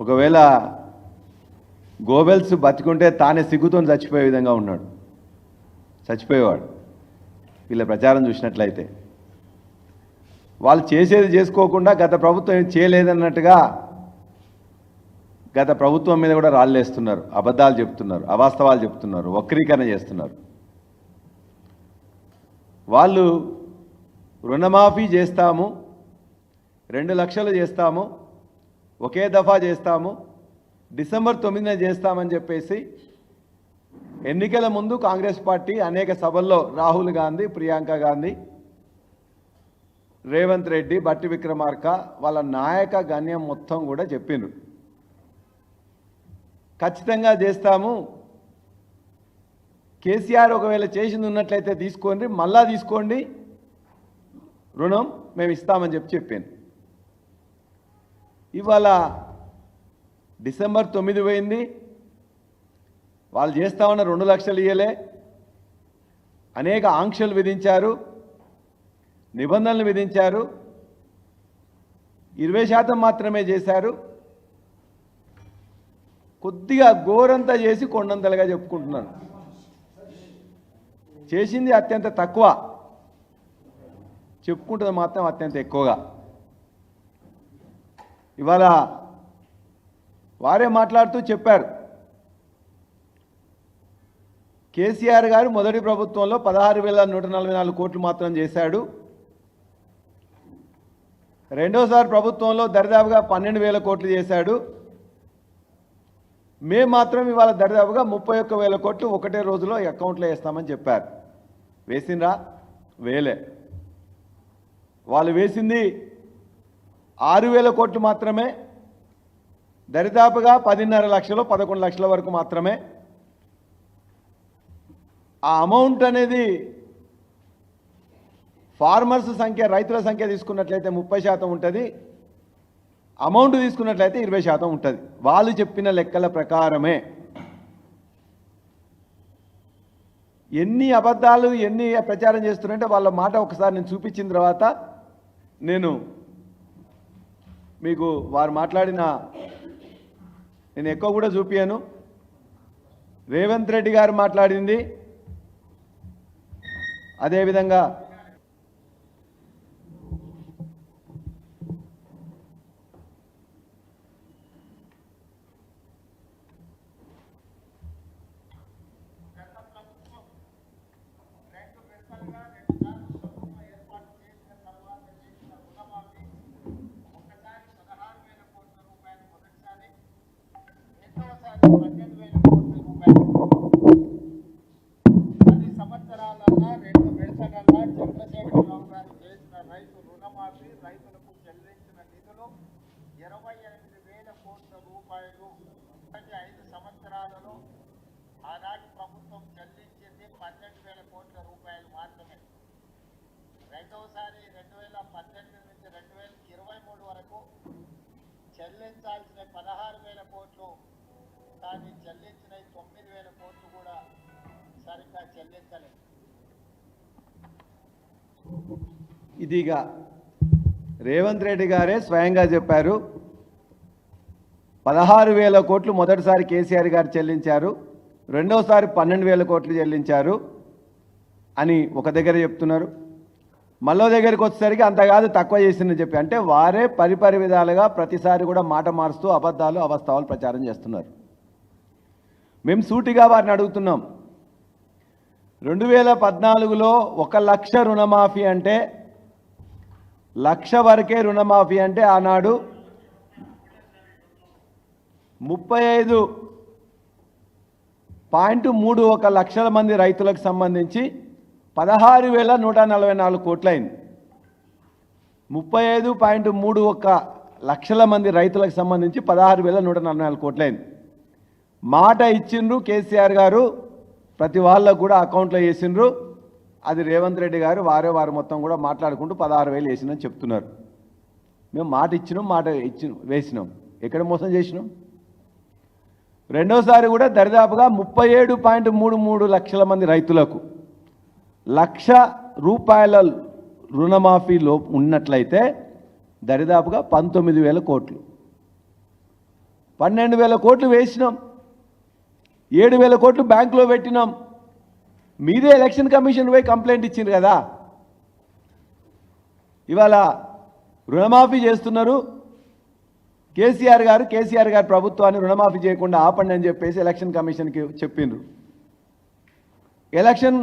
ఒకవేళ గోబెల్స్ బతికుంటే తానే సిగ్గుతో చచ్చిపోయే విధంగా ఉన్నాడు. చచ్చిపోయేవాడు. వీళ్ళ ప్రచారం చూసినట్లయితే. వాళ్ళు చేసేది చేసుకోకుండా గత ప్రభుత్వం ఏం చేయలేదన్నట్టుగా గత ప్రభుత్వం మీద కూడా రాళ్ళేస్తున్నారు. అబద్ధాలు చెప్తున్నారు. అవాస్తవాలు చెప్తున్నారు. వక్రీకరణ చేస్తున్నారు. వాళ్ళు రుణమాఫీ చేస్తాము. రెండు లక్షలు చేస్తాము. ఒకే దఫా చేస్తాము డిసెంబర్ తొమ్మిదిన చేస్తామని చెప్పేసి ఎన్నికల ముందు కాంగ్రెస్ పార్టీ అనేక సభల్లో రాహుల్ గాంధీ ప్రియాంక గాంధీ రేవంత్ రెడ్డి బట్టి విక్రమార్క వాళ్ళ నాయక గణ్యం మొత్తం కూడా చెప్పిండ్రు. ఖచ్చితంగా చేస్తాము. కేసీఆర్ ఒకవేళ చేసింది ఉన్నట్లయితే తీసుకోండి మళ్ళా తీసుకోండి. రుణం మేము ఇస్తామని చెప్పి చెప్పాను ఇవాళ డిసెంబర్ తొమ్మిది పోయింది. వాళ్ళు చేస్తామన్న రెండు లక్షలు ఇయ్యలే. అనేక ఆంక్షలు విధించారు. నిబంధనలు విధించారు. ఇరవై శాతం మాత్రమే చేశారు. కొద్దిగా గోరంతా చేసి కొండంతలుగా చెప్పుకుంటున్నారు చేసింది అత్యంత తక్కువ. చెప్పుకుంటుంది మాత్రం అత్యంత ఎక్కువగా. ఇవాళ వారే మాట్లాడుతూ చెప్పారు. కేసీఆర్ గారు మొదటి ప్రభుత్వంలో పదహారు వేల నూట నలభై నాలుగు కోట్లు మాత్రం చేశాడు. రెండోసారి ప్రభుత్వంలో దరిదాపుగా పన్నెండు వేల కోట్లు చేశాడు. మేము మాత్రం ఇవాళ దరిదాపుగా ముప్పై ఒక్క వేల కోట్లు ఒకటే రోజులో అకౌంట్లో వేస్తామని చెప్పారు. వేసిండ్రా? వేలే వాళ్ళు వేసింది ఆరు వేల కోట్లు మాత్రమే దరిదాపుగా పదిన్నర లక్షలు పదకొండు లక్షల వరకు మాత్రమే. ఆ అమౌంట్ అనేది ఫార్మర్స్ సంఖ్య రైతుల సంఖ్య తీసుకున్నట్లయితే ముప్పై శాతం ఉంటుంది. అమౌంట్ తీసుకున్నట్లయితే ఇరవై శాతం ఉంటుంది. వాళ్ళు చెప్పిన లెక్కల ప్రకారమే. ఎన్ని అబద్ధాలు ఎన్ని ప్రచారం చేస్తున్నారంటే వాళ్ళ మాట ఒకసారి నేను చూపించిన తర్వాత నేను మీకు వారు మాట్లాడిన నేను ఎక్కువ కూడా చూపించాను రేవంత్ రెడ్డి గారు మాట్లాడింది. అదేవిధంగా పద్దెనిమిది వేల కోట్ల రూపాయలు పది సంవత్సరాలన్నా రెండు విడతలన్నా చంద్రశేఖరరావు గారు చేసిన రైతు రుణమాఫీ రైతులకు చెల్లించిన నిధులు ఇరవై ఎనిమిది వేల కోట్ల రూపాయలు ప్రతి ఐదు సంవత్సరాలలో ఆనాటి ప్రభుత్వం చెల్లించింది పన్నెండు వేల కోట్ల రూపాయలు మాత్రమే రెండవసారి రెండు వేల పద్దెనిమిది నుంచి రెండు వేల ఇరవై మూడు వరకు చెల్లించాల్సిన పదహారు కానీ చెల్లించిన తొమ్మిది వేల కోట్లు కూడా సరిగ్గా చెల్లించలేదు. ఇదిగా రేవంత్ రెడ్డి గారే స్వయంగా చెప్పారు పదహారు వేల కోట్లు మొదటిసారి కేసీఆర్ గారు చెల్లించారు రెండోసారి పన్నెండు వేల కోట్లు చెల్లించారు అని ఒక దగ్గర చెప్తున్నారు. మళ్ళో దగ్గరికి వచ్చేసరికి అంతకాదు తక్కువ చేసిందని చెప్పి. అంటే వారే పరిపరి విధాలుగా ప్రతిసారి కూడా మాట మారుస్తూ అబద్ధాలు అవాస్తవాలు ప్రచారం చేస్తున్నారు. మేము సూటిగా వారిని అడుగుతున్నాం. రెండు వేల పద్నాలుగులో ఒక లక్ష రుణమాఫీ అంటే లక్ష వరకే రుణమాఫీ అంటే ఆనాడు ముప్పై ఐదు పాయింట్ మూడు ఒక లక్షల మంది రైతులకు సంబంధించి పదహారు వేల నూట నలభై నాలుగు కోట్లయింది ముప్పై ఐదు పాయింట్ మూడు ఒక లక్షల మంది రైతులకు సంబంధించి పదహారు వేల నూట నలభై నాలుగు కోట్లయింది మాట ఇచ్చిండ్రు కేసీఆర్ గారు ప్రతి వాళ్ళకు కూడా అకౌంట్లో వేసిండ్రు. అది రేవంత్ రెడ్డి గారు వారే వారు మొత్తం కూడా మాట్లాడుకుంటూ పదహారు వేలు వేసిందని చెప్తున్నారు. మేము మాట ఇచ్చినాం మాట ఇచ్చిన వేసినాం. ఎక్కడ మోసం చేసినాం? రెండోసారి కూడా దరిదాపుగా ముప్పై ఏడు పాయింట్ మూడు మూడు లక్షల మంది రైతులకు లక్ష రూపాయల రుణమాఫీలో ఉన్నట్లయితే దరిదాపుగా పంతొమ్మిది వేల కోట్లు. పన్నెండు వేల కోట్లు వేసినాం. ఏడు వేల కోట్లు బ్యాంకులో పెట్టినాం. మీదే ఎలక్షన్ కమిషన్ పోయి కంప్లైంట్ ఇచ్చింది కదా. ఇవాళ రుణమాఫీ చేస్తున్నారు. కేసీఆర్ గారు కేసీఆర్ గారు ప్రభుత్వాన్ని రుణమాఫీ చేయకుండా ఆపండి అని చెప్పేసి ఎలక్షన్ కమిషన్కి చెప్పిండ్రు. ఎలక్షన్